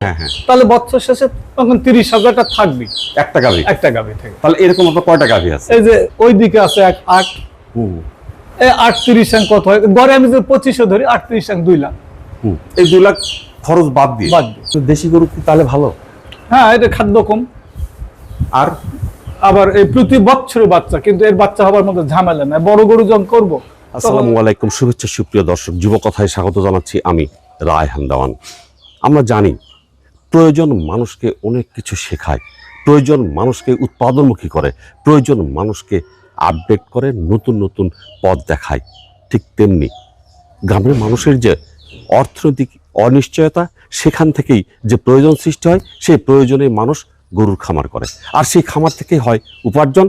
হ্যাঁ হ্যাঁ। তাহলে বছর শেষে তখন তিরিশ হাজারটা থাকবে। একটা গাভি? একটা গাভি থেকে। তাহলে এরকম আপনার কয়টা গাভি আছে? এই যে ওই দিকে আছে এক আট। হুম এই আটত্রিশ আং কত হয়? গড়ে আমি যে পঁচিশে ধরি আটত্রিশ আং দুই লাখ। হুম এই দুই লাখ খরচ বাদ দিয়ে? বাদ দিয়ে। দেশি গরু কি তাহলে ভালো? হ্যাঁ এটা খাদ্য কম। আর? আবার এই প্রতি বছরের বাচ্চা কিন্তু এর বাচ্চা হবার মতো ঝামেলা নাই। বড় গরু যখন করব আসসালামু আলাইকুম শুভেচ্ছা সুপ্রিয় দর্শক যুব কথায় স্বাগত জানাচ্ছি আমি রায় হান্দাওয়ান আমরা জানি প্রয়োজন মানুষকে অনেক কিছু শেখায়, প্রয়োজন মানুষকে উৎপাদনমুখী করে, প্রয়োজন মানুষকে আপডেট করে, নতুন নতুন পথ দেখায়। ঠিক তেমনি গ্রামের মানুষের যে অর্থনৈতিক অনিশ্চয়তা, সেখান থেকেই যে প্রয়োজন সৃষ্টি হয়, সেই প্রয়োজনে মানুষ গরুর খামার করে। আর সেই খামার থেকে হয় উপার্জন,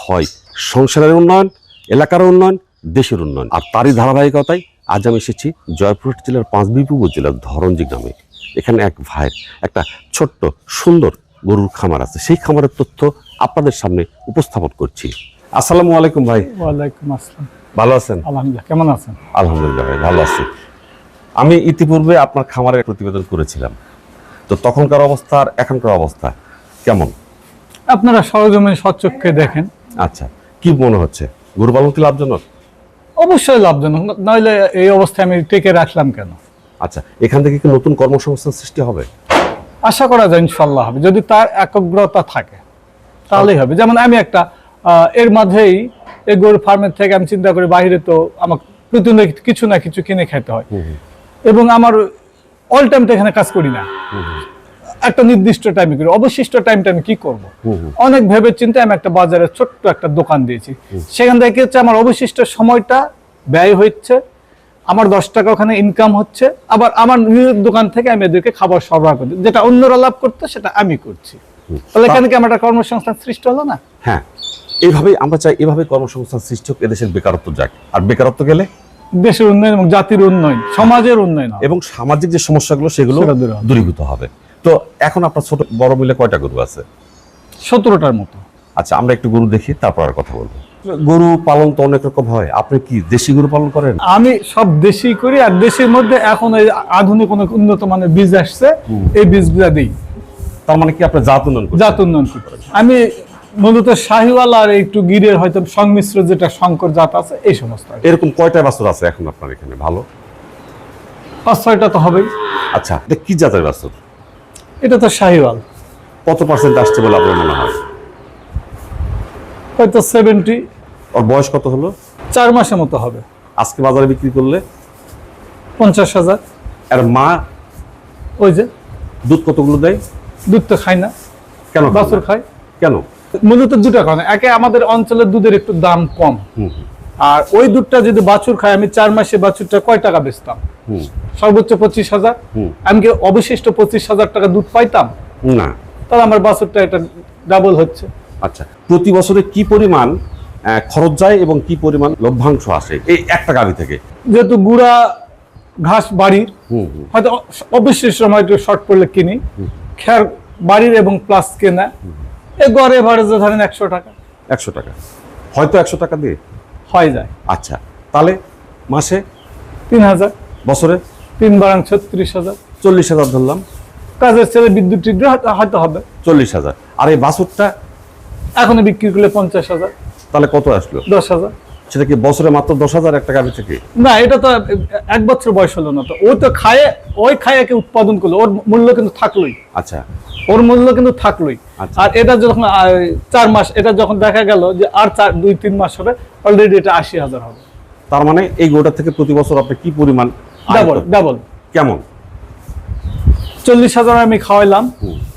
হয় সংসারের উন্নয়ন, এলাকার উন্নয়ন, দেশের উন্নয়ন। আর তারই ধারাবাহিকতায় আজ আমি এসেছি জয়পুরহাট জেলার পাঁচবিবি উপজেলার ধরঞ্জি গ্রামে। এখানে এক ভাইয়ের একটা ছোট্ট সুন্দর গরুর খামার আছে। সেই খামারের তথ্য আপনাদের সামনে উপস্থাপন করছি। আসসালামু আলাইকুম ভাই। ওয়ালাইকুম আসসালাম। ভালো আছেন? আলহামদুলিল্লাহ। কেমন আছেন? আলহামদুলিল্লাহ ভাই ভালো আছি। আমি ইতিপূর্বে আপনার খামারের প্রতিবেদন করেছিলাম। তো তখনকার অবস্থা আর এখনকার অবস্থা কেমন? আপনারা সরজমিন সচক্ষে দেখেন। আচ্ছা কি মনে হচ্ছে? গরু পালন কি লাভজনক? অবশ্যই লাভজনক। নইলে এই অবস্থায় আমি টেকে রাখলাম কেন? আচ্ছা এখান থেকে কি নতুন কর্মসংস্থান সৃষ্টি হবে? আশা করা যায় ইনশাল্লাহ হবে। যদি তার একগ্রতা থাকে তাহলেই হবে। যেমন আমি একটা এর মাঝেই এই গরু ফার্মের থেকে আমি চিন্তা করি বাইরে তো আমাকে প্রতিদিন কিছু না কিছু কিনে খেতে হয়। এবং আমার অল টাইম তো এখানে কাজ করি না। একটা নির্দিষ্ট টাইমে করি। অবশিষ্ট টাইমটা আমি কি করব? অনেক ভেবে চিন্তে আমি একটা বাজারে ছোট্ট একটা দোকান দিয়েছি। সেখান থেকে হচ্ছে আমার অবশিষ্ট সময়টা ব্যয় হচ্ছে। আমার দশ টাকা ওখানে ইনকাম হচ্ছে আবার আমার নিজের দোকান থেকে আমি এদেরকে খাবার সরবরাহ করি। যেটা অন্যরা লাভ করতো সেটা আমি করছি। তাহলে এখানে কি আমার একটা কর্মসংস্থান সৃষ্টি হলো না? হ্যাঁ এইভাবেই আমরা চাই এভাবে কর্মসংস্থান সৃষ্টি হোক এদেশের বেকারত্ব যাক। আর বেকারত্ব গেলে? দেশের উন্নয়ন এবং জাতির উন্নয়ন সমাজের উন্নয়ন এবং সামাজিক যে সমস্যাগুলো সেগুলো। দূরীভূত হবে। তো এখন আপনার ছোট বড় মিলে কয়টা গরু আছে? সতেরোটার মতো। আচ্ছা আমরা একটু গরু দেখি তারপর আর কথা বলব। গরু পালন তো অনেক রকম হয়। আপনি কি দেশি গরু পালন করেন? আমি সব দেশি করি আর দেশের মধ্যে এখন এই আধুনিক অনেক উন্নত মানের বীজ আসছে। এই বীজগুলা দিই। তার মানে কি আপনার জাত উন্নয়ন জাত উন্নয়ন আমি মূলত শাহিওয়াল আর একটু গিরের হয়তো সংমিশ্র যেটা শঙ্কর জাত আছে এই সমস্ত এরকম কয়টা বাছুর আছে এখন আপনার এখানে? ভালো? পাঁচ ছয়টা তো হবেই। আচ্ছা এটা কি জাতের বাছুর? এটা তো শাহিওয়াল। কত পার্সেন্ট আসছে বলে আপনার মনে হয়? হয়তো সেভেন্টি ওর বয়স কত হলো? চার মাসের মতো হবে। আজকে বাজারে বিক্রি করলে? পঞ্চাশ হাজার। আর মা ওই যে দুধ কতগুলো দেয়? দুধ তো খাই না। কেন খায় বাছুর? খায়। কেন? মূলত দুটা কারণে। একে আমাদের অঞ্চলের দুধের একটু দাম কম। আর ওই দুধটা যদি বাছুর খায় আমি চার মাসে বাছুরটা কয় টাকা বেচতাম? সর্বোচ্চ পঁচিশ হাজার। আমি কি অবশিষ্ট পঁচিশ হাজার টাকা দুধ পাইতাম? না। তাহলে আমার বাছুরটা এটা ডাবল হচ্ছে। আচ্ছা প্রতি বছরে কি পরিমাণ খরচ যায় এবং কি পরিমাণ লভ্যাংশ আসে? এই একটা গাড়ি থেকে। যেহেতু গুড়া ঘাস বাড়ির হয়তো অবশিষ্ট সময় একটু শর্ট পড়লে কিনি। খেয়ার বাড়ির এবং প্লাস কেনা। এ গড়ে এভারেজে ধরেন একশো টাকা। একশো টাকা। হয়তো একশো টাকা দিয়ে? হয়ে যায়। আচ্ছা তাহলে মাসে? তিন হাজার। বছরে? তিন বারাং ছত্রিশ হাজার। চল্লিশ হাজার ধরলাম। কাজের ছেলে বিদ্যুৎ হয়তো হবে। চল্লিশ হাজার। আর এই বাছুরটা এখন বিক্রি করলে পঞ্চাশ হাজার। তাহলে কত আসলো? দশ হাজার। সেটা কি বছরে মাত্র দশ হাজার একটা গাড়ি থেকে? না এটা তো এক বছর বয়স হলো না তো। ও তো খায় ওই খায়াকে উৎপাদন করল। ওর মূল্য কিন্তু থাকলোই। আচ্ছা। ওর মূল্য কিন্তু থাকলোই। আচ্ছা। আর এটা যখন চার মাস এটা যখন দেখা গেল যে আর চার দুই তিন মাস হবে অলরেডি এটা আশি হাজার হবে। তার মানে এই গোটা থেকে প্রতি বছর আপনি কি পরিমাণ ডাবল ডাবল। কেমন? চল্লিশ হাজার আমি খাওয়াইলাম।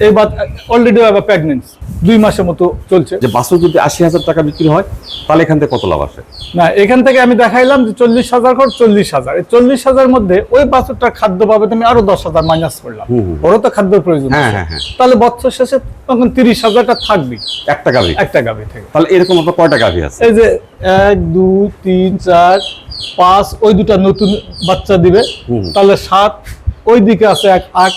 এবার অলরেডি আবার প্রেগনেন্সি দুই মাসের মতো চলছে। যে বাছুর যদি আশি হাজার টাকা বিক্রি হয় তাহলে এখান থেকে কত লাভ আসে না এখান থেকে আমি দেখাইলাম যে চল্লিশ হাজার কর চল্লিশ হাজার। এই চল্লিশ হাজার মধ্যে ওই বাছুরটার খাদ্য পাবে তুমি আরও দশ হাজার মাইনাস করলাম। ওরও তো খাদ্যের প্রয়োজন হ্যাঁ, হ্যাঁ, হ্যাঁ। তাহলে বছর শেষে তখন তিরিশ হাজারটা থাকবে একটা গাভি। একটা গাভি থেকে। তাহলে এরকম আপনার কয়টা গাভি আছে? এই যে এক দুই তিন চার পাঁচ ওই দুটা নতুন বাচ্চা দিবে। তাহলে সাত ওই দিকে আছে এক আট।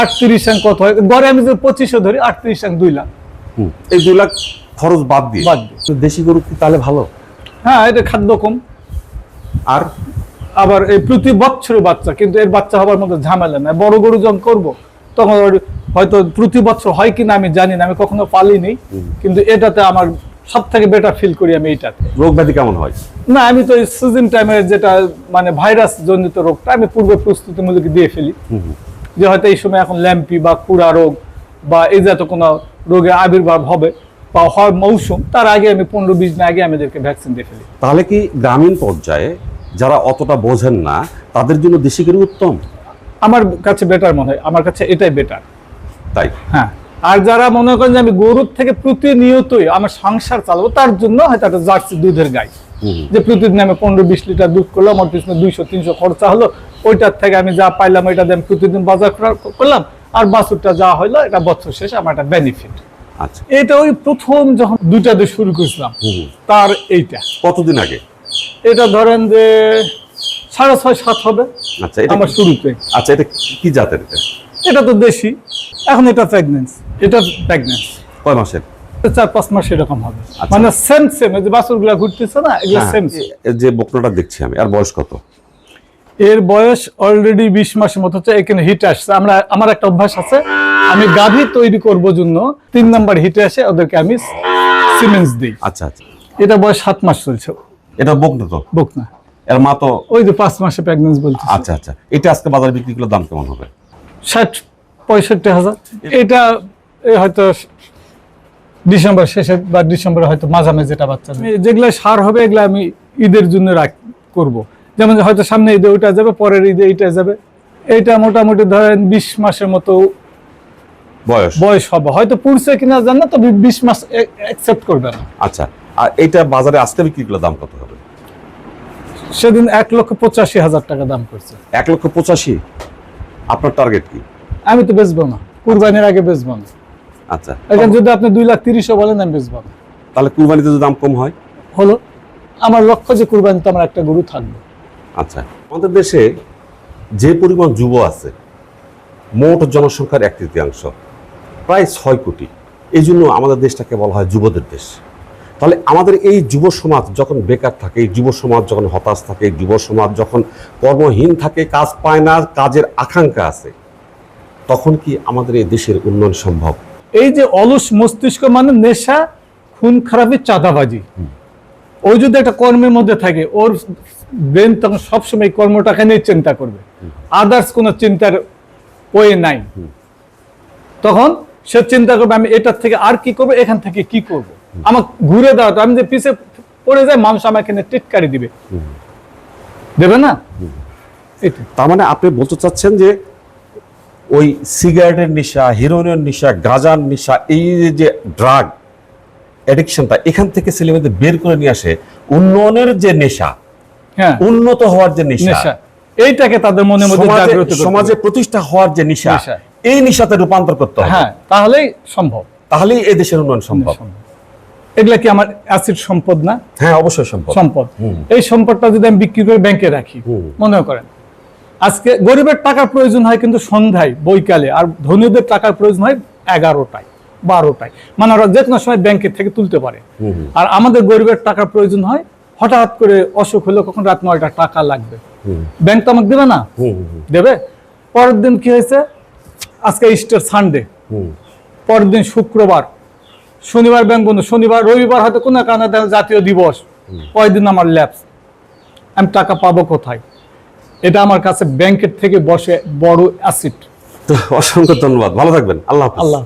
আটত্রিশ আং কত হয়? গড়ে আমি যে পঁচিশে ধরি আটত্রিশ আং দুই লাখ। হুম এই দুই লাখ খরচ বাদ দিয়ে? বাদ দিয়ে। দেশি গরু কি তাহলে ভালো? হ্যাঁ এটা খাদ্য কম। আর? আবার এই প্রতি বছরের বাচ্চা কিন্তু এর বাচ্চা হবার মতো ঝামেলা নাই। বড় গরু যখন করব তখন হয়তো প্রতি বছর হয় কিনা আমি জানি না আমি কখনো পালিনি। কিন্তু এটাতে আমার সব থেকে বেটার ফিল করি আমি এইটাতে। রোগ ব্যাধি কেমন হয়? না আমি তো এই সিজন টাইমের যেটা মানে ভাইরাস জনিত রোগটা আমি পূর্বে প্রস্তুতিমূলক দিয়ে ফেলি। যে হয়তো এই সময় এখন ল্যাম্পি বা কুড়া রোগ বা এই জাতীয় কোনো রোগের আবির্ভাব হবে বা হয় মৌসুম তার আগে আমি পনেরো বিশ দিন আগে আমি এদেরকে ভ্যাকসিন দিয়ে ফেলি। তাহলে কি গ্রামীণ পর্যায়ে যারা অতটা বোঝেন না তাদের জন্য দেশি গরু উত্তম? আমার কাছে বেটার মনে হয়। আমার কাছে এটাই বেটার তাই? হ্যাঁ। আর যারা মনে করেন যে আমি গরুর থেকে প্রতিনিয়তই আমার সংসার চালাবো তার জন্য হয়তো একটা জার্সি দুধের গাই। যে প্রতিদিন আমি পনেরো বিশ লিটার দুধ করলাম আমার পিছনে দুইশো তিনশো খরচা হলো ওইটার থেকে আমি যা পাইলাম ওইটা দিয়ে আমি প্রতিদিন বাজার করা- করলাম আর বাছুরটা যা হইল এটা বছর শেষে আমার একটা বেনিফিট আচ্ছা। এটা ওই প্রথম যখন দুইটা দিয়ে শুরু করেছিলাম তার এইটা। কতদিন আগে? এটা ধরেন যে সাড়ে ছয় সাত হবে আচ্ছা এটা আমার শুরুতে। আচ্ছা এটা কি জাতের এটা? এটা তো দেশি। এখন এটা প্রেগনেন্সি এটা প্রেগনেন্সি কয় মাসের? চার পাঁচ মাস এরকম হবে। আচ্ছা। মানে সেম সেম যে বাছুরগুলা ঘুরতেছে না এগুলো হ্যাঁ, সেম যে বকনাটা দেখছি আমি আর বয়স কত? এর বয়স অলরেডি বিশ মাসের মতো হচ্ছে এখানে হিট আসছে। আমরা আমার একটা অভ্যাস আছে আমি গাভী তৈরি করব জন্য তিন নাম্বার হিটে আসে ওদেরকে আমি সিমেন্স দিই। আচ্ছা আচ্ছা। এটা বয়স সাত মাস চলছে। এটা বকনা তো? বুক না। এর মা তো ওই যে পাঁচ মাসে প্রেগনেন্স বলছে আচ্ছা আচ্ছা। এটা আজকে বাজারে বিক্রি করলে দাম কেমন হবে? ষাট পঁয়ষট্টি হাজার। এটা হয়তো ডিসেম্বর শেষে বা ডিসেম্বরে হয়তো মাঝামাঝি যেটা বাচ্চা। যেগুলো সার হবে এগুলো আমি ঈদের জন্য রাখ করব। যেমন হয়তো সামনে ঈদে ওইটা যাবে পরের ঈদে এইটা যাবে। এইটা মোটামুটি ধরেন বিশ মাসের মতো বয়স। বয়স হবে। হয়তো পুরছে কিনা জান না তবে বিশ মাস অ্যাকসেপ্ট করবে না। আচ্ছা আর এটা বাজারে আজকে বিক্রি করলে দাম কত হবে? সেদিন এক লক্ষ পঁচাশি হাজার টাকা দাম করছে। এক লক্ষ পঁচাশি? আপনার টার্গেট কি? আমি তো বেচবো না। কুরবানির আগে বেচবো না। আচ্ছা। এখন যদি আপনি দুই লাখ তিরিশও বলেন আমি বেচবো না। তাহলে কুরবানিতে যদি দাম কম হয়? হলো আমার লক্ষ্য যে কুরবানিতে আমার একটা গরু থাকবে। আচ্ছা আমাদের দেশে যে পরিমাণ যুব আছে মোট জনসংখ্যার এক তৃতীয়াংশ প্রায় ছয় কোটি। এই জন্য আমাদের দেশটাকে বলা হয় যুবদের দেশ। তাহলে আমাদের এই যুব সমাজ যখন বেকার থাকে এই যুব সমাজ যখন হতাশ থাকে যুব সমাজ যখন কর্মহীন থাকে কাজ পায় না কাজের আকাঙ্ক্ষা আছে তখন কি আমাদের এই দেশের উন্নয়ন সম্ভব? এই যে অলস মস্তিষ্ক মানে নেশা খুন খারাপি চাঁদাবাজি। ওই যদি একটা কর্মের মধ্যে থাকে, ওর ব্রেন তখন সবসময় কর্মটাকে নিয়ে চিন্তা করবে। আদার্স কোনো চিন্তার ওয়ে নাই। তখন সে চিন্তা করবে, আমি এটার থেকে আর কি করব, এখান থেকে কি করব? আমাকে ঘুরে দাঁড়াতো আমি যে পিছে পড়ে যাই, মানুষ আমাকে টিটকারি দিবে। দেবে না? তার মানে আপনি বলতে চাচ্ছেন যে ওই সিগারেটের নেশা, হিরোইনের নেশা, গাঁজার নেশা, এই যে ড্রাগ অ্যাডিকশনটা এখান থেকে ছেলেমেয়েদের বের করে নিয়ে আসে উন্নয়নের যে নেশা হ্যাঁ। উন্নত হওয়ার যে নেশা এইটাকে তাদের মনের মধ্যে জাগ্রত সমাজে প্রতিষ্ঠা হওয়ার যে নেশা। এই নেশাতে রূপান্তর করতে হবে। হ্যাঁ তাহলেই সম্ভব। তাহলেই এই দেশের উন্নয়ন সম্ভব। এগুলা কি আমার অ্যাসিড সম্পদ না? হ্যাঁ অবশ্যই সম্পদ। হুম। এই সম্পদটা যদি আমি বিক্রি করে ব্যাংকে রাখি মনে করেন। আজকে গরিবের টাকার প্রয়োজন হয় কিন্তু সন্ধ্যায় বৈকালে। আর ধনীদের টাকার প্রয়োজন হয় এগারোটায়। বারোটায়। মানে ওরা যে কোনো সময় ব্যাংকের থেকে তুলতে পারে। আর আমাদের গরিবের টাকার প্রয়োজন হয় হঠাৎ করে অসুখ হলো কখন রাত নয়টা টাকা লাগবে। ব্যাংক তো আমাকে দেবে না? দেবে? পরের দিন কি হয়েছে? আজকে ইস্টার সানডে পরের দিন শুক্রবার। শনিবার ব্যাংক বন্ধ। শনিবার রবিবার হয়তো কোনো কারণে দেখা জাতীয় দিবস। কয়দিন আমার ল্যাপস আমি টাকা পাবো কোথায়? এটা আমার কাছে ব্যাংকের থেকে বসে বড় অ্যাসিড তো অসংখ্য ধন্যবাদ। ভালো থাকবেন। আল্লাহ আল্লাহ।